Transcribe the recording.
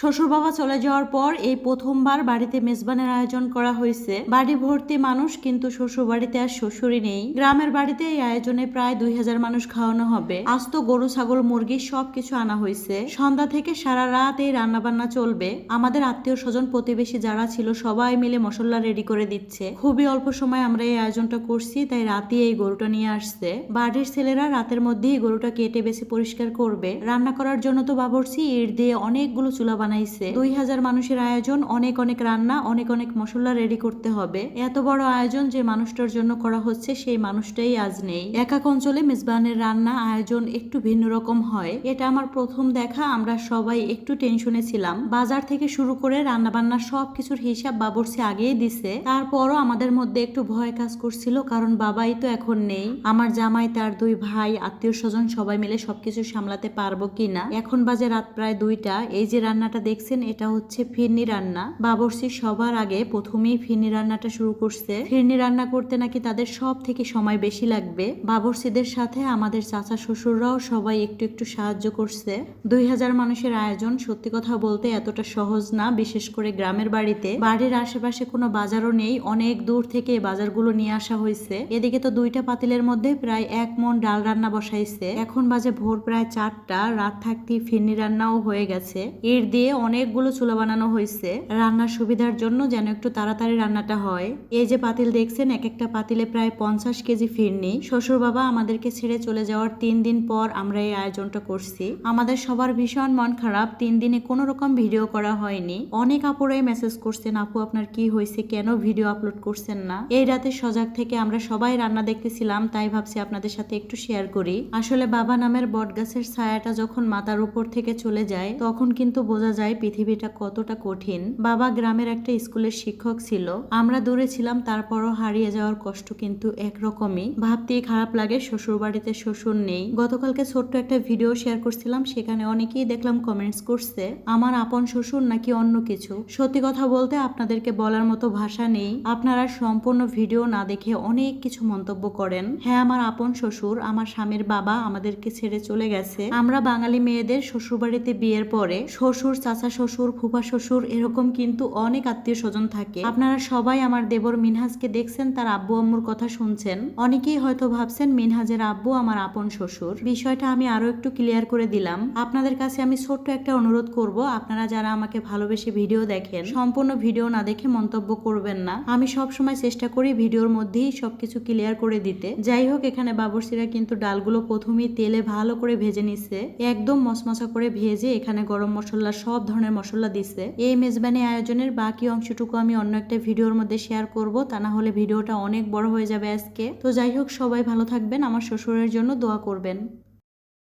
শ্বশুর বাবা চলে যাওয়ার পর এই প্রথমবার বাড়িতে মেজবানের আয়োজন করা হয়েছে। বাড়ি ভর্তি মানুষ কিন্তু শ্বশুর বাড়িতে আর শ্বশুরই নেই। গ্রামের বাড়িতে এই আয়োজনে প্রায় দুই হাজার মানুষ খাওয়ানো হবে। আস্ত গরু, ছাগল, মুরগি সবকিছু আনা হয়েছে। সন্ধ্যা থেকে সারা রাত এই রান্না বান্না চলবে। আমাদের আত্মীয় স্বজন, প্রতিবেশী যারা ছিল সবাই মিলে মশলা রেডি করে দিচ্ছে। খুবই অল্প সময় আমরা এই আয়োজনটা করছি, তাই রাতে এই গরুটা নিয়ে আসছে। বাড়ির ছেলেরা রাতের মধ্যেই গরুটা কেটে বেশি পরিষ্কার করবে। রান্না করার জন্য তো বাবরছি ইট দিয়ে অনেকগুলো চুলা বানাইছে। দুই হাজার মানুষের আয়োজন, অনেক অনেক রান্না, অনেক অনেক মশলা রেডি করতে হবে। এত বড় আয়োজন যে মানুষটার জন্য করা হচ্ছে, সেই মানুষটাই আজ নেই। একাক অঞ্চলে মেজবানের রান্না আয়োজন একটু ভিন্ন রকম হয়। এটা আমার প্রথম দেখা, আমরা সবাই একটু টেনশনে ছিলাম। বাজার থেকে শুরু করে রান্না বান্না সব কিছুর হিসাব বাবরসি আগেই দিছে। তারপরও আমাদের মধ্যে একটু ভয় কাজ করছিল, কারণ বাবাই তো এখন নেই। আমার জামাই, তার দুই ভাই, আত্মীয় স্বজন সবাই মিলে সবকিছু সামলাতে পারব কিনা? এখন বাজে রাত প্রায় দুইটা। এই যে রান্নাটা দেখছেন, এটা হচ্ছে ফিরনি রান্না। বাবরসি সবার আগে প্রথমেই ফিরনি রান্নাটা শুরু করছে। ফিরনি রান্না করতে নাকি তাদের সব থেকে সময় বেশি লাগবে। বাবরসিদের সাথে আমাদের চাচা শ্বশুররাও সবাই একটু একটু সাহায্য করছে। দুই হাজার মানুষের আয়োজন সত্যি কথা বলতে এতটা সহজ না, বিশেষ করে গ্রামের বাড়িতে। বাড়ির আশেপাশে কোনো বাজারও নেই, অনেক দূর থেকে বাজারগুলো নিয়ে আসা হয়েছে। এদিকে তো দুইটা পাতিলের মধ্যে প্রায় এক মন ডাল রান্না বসাইছে। এখন বাজে ভোর প্রায় চারটা, রাত থাকতে ফিরনি রান্নাও হয়ে গেছে। এর দিয়ে অনেকগুলো চুলা বানানো হয়েছে। রান্নার সুবিধার জন্য যেন একটু তাড়াতাড়ি রান্নাটা হয়। এই যে পাতিল দেখছেন এক একটা পাতিলে প্রায় পঞ্চাশ কেজি ফিরনি। শ্বশুর বাবা আমাদেরকে ছেড়ে চলে যাওয়ার তিন দিন পর আমরা এই আয়োজনটা করছি। আমাদের সবার ভীষণ মন খারাপ, তিন দিনে কোনো রকম ভিডিও করা হয়নি। অনেক আপুরাই মেসেজ করছেন, আপু, আপনার কি হয়েছে? কেন ভিডিও আপলোড করছেন না? এই রাতে সজাগ থেকে আমরা সবাই রান্না দেখতেছিলাম, তাই ভাবছি আপনাদের সাথে একটু শেয়ার করি। আসলে বাবা নামের বটগাছের ছায়াটা যখন মাথার উপর থেকে চলে যায়, তখন কিন্তু বোঝা যায় পৃথিবীটা কতটা কঠিন। বাবা গ্রামের একটা স্কুলের শিক্ষক ছিল। আমরা দূরে ছিলাম, তারপরও হারিয়ে যাওয়ার কষ্ট কিন্তু একরকমই। ভাবতেই খারাপ লাগে শ্বশুর বাড়িতে শ্বশুর নেই। গতকালকে ছোট্ট একটা ভিডিও শেয়ার করছিলাম, সেখানে অনেকেই দেখলাম কমেন্টস করছে, আমার আপন শ্বশুর নাকি অন্য কিছু? সত্যি কথা বলতে আপনাদেরকে বলার মতো ভাষা নেই। আপনারা সম্পূর্ণ ভিডিও না দেখে অনেক কিছু মন্তব্য করেন। হ্যাঁ আমার আপন শ্বশুর, আমার স্বামীর বাবা আমাদেরকে ছেড়ে চলে গেছে। আমরা বাঙালি মেয়েদের শ্বশুর বাড়িতে বিয়ের পরে শ্বশুর চাচা শ্বশুর, ফুফা শ্বশুর এরকম কিন্তু অনেক আত্মীয় স্বজন থাকে। আপনারা সবাই আমার দেবর মিনহাজকে দেখছেন, তার আব্বু আম্মুর কথা শুনছেন। অনেকেই হয়তো ভাবছেন মিনহাজের আব্বু আমার আপন শ্বশুর। বিষয়টা আমি আরও একটু ক্লিয়ার করে দিলাম। আপনাদের কাছে আমি ছোট্ট একটা অনুরোধ করব, আপনারা যারা আমাকে ভালোবেসে ভিডিও দেখেন, সম্পূর্ণ ভিডিও না দেখে মন্তব্য করবেন না। আমি সব সময় চেষ্টা করি ভিডিওর মধ্যেই সবকিছু ক্লিয়ার করে দিতে। যাই হোক, এখানে বাবরসিরা কিন্তু ডালগুলো প্রথমেই তেলে ভালো করে ভেজে নিছে। একদম মশমশা করে ভেজে এখানে গরম মশলা সব ধরনের মশলা দিছে। এই মেজবানি আয়োজনের বাকি অংশটুকু আমি অন্য একটা ভিডিওর মধ্যে শেয়ার করব, তা না হলে ভিডিওটা অনেক বড় হয়ে যাবে আজকে। তো যাই হোক, সবাই ভালো থাকবেন, আমার শ্বশুরের জন্য দোয়া করবেন।